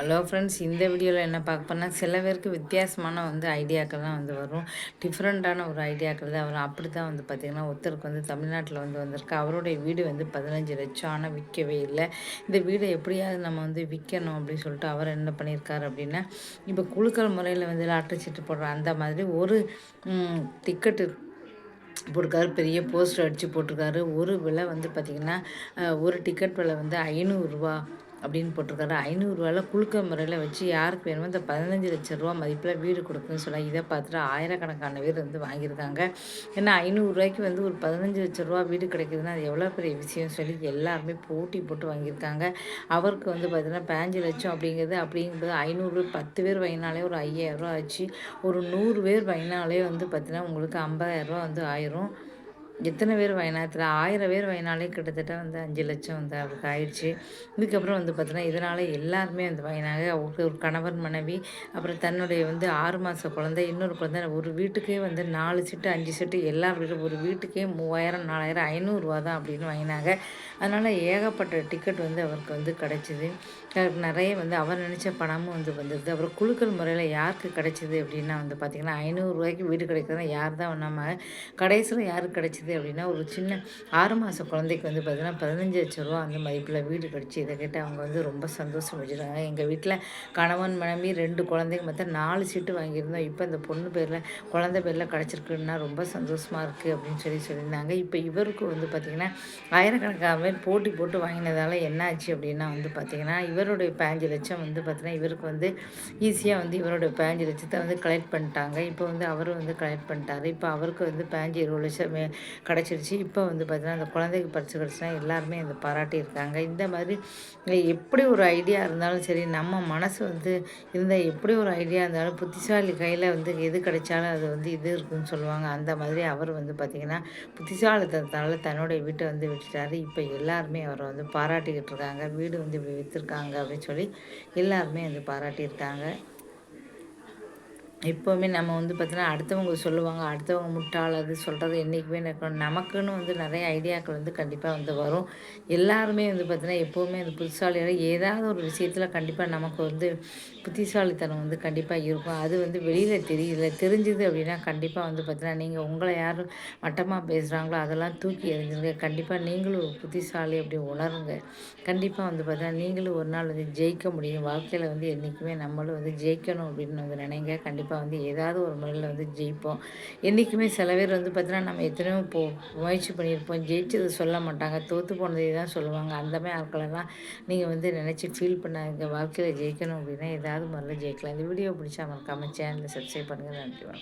Hello friends இந்த வீடியோவில் என்ன பார்க்க போனால் சில பேருக்கு வித்தியாசமான வந்து ஐடியாக்கள் தான் வந்து வரும். டிஃப்ரெண்ட்டான ஒரு ஐடியாக்கள் தான் வரும். அப்படி தான் வந்து பார்த்திங்கன்னா ஒருத்தருக்கு வந்து தமிழ்நாட்டில் வந்து வந்திருக்கு. அவருடைய வீடு வந்து பதினஞ்சு லட்சம். ஆனால் விற்கவே இல்லை. இந்த வீடை எப்படியாவது நம்ம வந்து விற்கணும் அப்படின்னு சொல்லிட்டு அவர் என்ன பண்ணியிருக்காரு அப்படின்னா இப்போ குழுக்கள் முறையில் வந்து லாட்டரி சீட்டு போடுற அந்த மாதிரி ஒரு டிக்கெட்டு போட்டிருக்காரு. பெரிய போஸ்டர் அடித்து போட்டிருக்காரு. ஒரு விலை வந்து பார்த்திங்கன்னா ஒரு டிக்கெட் விலை வந்து ஐநூறுரூவா அப்படின்னு போட்டிருக்காரு. ஐநூறுரூவாவில் குழுக்க முறையில் வச்சு யாருக்கு வேணுமோ இந்த பதினஞ்சு லட்ச ரூபா மதிப்பில் வீடு கொடுக்குன்னு சொல்ல இதை பார்த்துட்டு ஆயிரக்கணக்கான பேர் வந்து வாங்கியிருக்காங்க. ஏன்னா ஐநூறுரூவாய்க்கு வந்து ஒரு பதினஞ்சு லட்ச ரூபா வீடு கிடைக்குதுன்னா அது எவ்வளோ பெரிய விஷயம் சொல்லி எல்லாருமே போட்டி போட்டு வாங்கியிருக்காங்க. அவருக்கு வந்து பார்த்திங்கன்னா பதினஞ்சு லட்சம் அப்படிங்கிறது அப்படிங்கும்போது ஐநூறு பத்து பேர் வாங்கினாலே ஒரு ஐயாயிரரூவா ஆச்சு. ஒரு நூறு பேர் வாங்கினாலே வந்து பார்த்திங்கன்னா உங்களுக்கு ஐம்பதாயிரரூவா வந்து ஆயிரும். எத்தனை பேர் வயநாத்தில்? ஆயிரம் பேர் வயநாளே கிட்டத்தட்ட வந்து அஞ்சு லட்சம் வந்து அவருக்கு ஆயிடுச்சு. இதுக்கப்புறம் வந்து பார்த்தோன்னா இதனால் எல்லாருமே வந்து வயனாக அவருக்கு ஒரு கணவன் மனைவி அப்புறம் தன்னுடைய வந்து ஆறு மாத குழந்தை இன்னொரு குழந்தை ஒரு வீட்டுக்கே வந்து நாலு செட்டு அஞ்சு செட்டு எல்லா வீடும் ஒரு வீட்டுக்கே மூவாயிரம் நாலாயிரம் ஐநூறுரூவா தான் அப்படின்னு வாங்கினாங்க அதனால் ஏகப்பட்ட டிக்கெட் வந்து அவருக்கு வந்து கிடச்சிது. நிறைய வந்து அவர் நினச்ச பணமும் வந்து வந்துடுது அப்புறம் குழுக்கள் முறையில் யாருக்கு கிடைச்சிது அப்படின்னா வந்து பார்த்திங்கன்னா ஐநூறுரூவாய்க்கு வீடு கிடைக்கிறதுனா யார் தான் நம்ம கடைசியில் யாருக்கு கிடைச்சிது? கிடைக்கிது அப்படின்னா ஒரு சின்ன ஆறு மாத குழந்தைக்கு வந்து பார்த்திங்கன்னா பதினஞ்சு லட்ச ரூபா அந்த மதிப்பில் வீடு கிடச்சி இதை கேட்டு அவங்க வந்து ரொம்ப சந்தோஷம் வச்சுருக்காங்க எங்கள் வீட்டில் கணவன் மனைவி ரெண்டு குழந்தைங்க மொத்தம் நாலு சீட்டு வாங்கியிருந்தோம். இப்போ இந்த பொண்ணு பேரில் குழந்தை பேரில் கிடச்சிருக்குன்னா ரொம்ப சந்தோஷமாக இருக்குது அப்படின்னு சொல்லி சொல்லியிருந்தாங்க. இப்போ இவருக்கு வந்து பார்த்திங்கன்னா ஆயிரக்கணக்கான பேர் போட்டி போட்டு வாங்கினதால என்ன ஆச்சு அப்படின்னா வந்து பார்த்திங்கன்னா இவருடைய பதினஞ்சு லட்சம் வந்து பார்த்திங்கன்னா இவருக்கு வந்து ஈஸியாக வந்து இவருடைய பதினஞ்சு லட்சத்தை வந்து கலெக்ட் பண்ணிட்டாங்க. இப்போ வந்து அவரும் வந்து கலெக்ட் பண்ணிட்டாரு. இப்போ அவருக்கு வந்து பதினஞ்சு இருபது லட்சம் கிடச்சிருச்சு. இப்போ வந்து பார்த்திங்கன்னா அந்த குழந்தைக்கு பரிசு கிடச்சினா எல்லாருமே அந்த பாராட்டியிருக்காங்க. இந்த மாதிரி எப்படி ஒரு ஐடியா இருந்தாலும் சரி நம்ம மனசு வந்து இருந்தால் எப்படி ஒரு ஐடியா இருந்தாலும் புத்திசாலி கையில் வந்து எது கிடைச்சாலும் அது வந்து இது இருக்குன்னு சொல்லுவாங்க. அந்த மாதிரி அவர் வந்து பார்த்திங்கன்னா புத்திசாலித்தனத்தால் தன்னுடைய வீட்டை வந்து விட்டுட்டாரு. இப்போ எல்லாருமே அவரை வந்து பாராட்டிக்கிட்டு இருக்காங்க. வீடு வந்து இப்படி விற்றுருக்காங்க அப்படின்னு சொல்லி எல்லாருமே வந்து பாராட்டியிருக்காங்க. எப்போவுமே நம்ம வந்து பார்த்திங்கன்னா அடுத்தவங்க சொல்லுவாங்க அடுத்தவங்க முட்டாள் அது சொல்கிறது என்றைக்குமே நடக்கணும். நமக்குன்னு வந்து நிறைய ஐடியாக்கள் வந்து கண்டிப்பாக வந்து வரும். எல்லாருமே வந்து பார்த்திங்கன்னா எப்போவுமே அந்த புத்திசாலியாக ஏதாவது ஒரு விஷயத்தில் கண்டிப்பாக நமக்கு வந்து புத்திசாலித்தனம் வந்து கண்டிப்பாக இருக்கும். அது வந்து வெளியில் தெரியல தெரிஞ்சுது அப்படின்னா கண்டிப்பாக வந்து பார்த்திங்கன்னா நீங்கள் உங்களை யார் மட்டமாக பேசுகிறாங்களோ அதெல்லாம் தூக்கி எறிஞ்சிருங்க. கண்டிப்பாக நீங்களும் ஒரு புத்திசாலி அப்படி உணருங்க. கண்டிப்பாக வந்து பார்த்திங்கன்னா நீங்களும் ஒரு நாள் வந்து ஜெயிக்க முடியும். வாழ்க்கையில் வந்து என்றைக்குமே நம்மளும் வந்து ஜெயிக்கணும் அப்படின்னு வந்து நினைங்க. கண்டிப்பாக கண்டிப்பாக வந்து ஏதாவது ஒரு முறையில் வந்து ஜெயிப்போம். என்றைக்குமே சில பேர் வந்து பார்த்தீங்கன்னா நம்ம எத்தனையோ போ முயற்சி பண்ணியிருப்போம். ஜெயிச்சது சொல்ல மாட்டாங்க. தோற்று போனதே தான் சொல்லுவாங்க. அந்த மாதிரி ஆட்களெல்லாம் நீங்கள் வந்து நினச்சி ஃபீல் பண்ணாங்க வாழ்க்கையில் ஜெயிக்கணும் அப்படின்னா ஏதாவது முறையில் ஜெயிக்கலாம். இந்த வீடியோ பிடிச்சா மறக்காமல் சேனலில் சப்ஸ்கிரைப் பண்ணுங்கள் நன்றி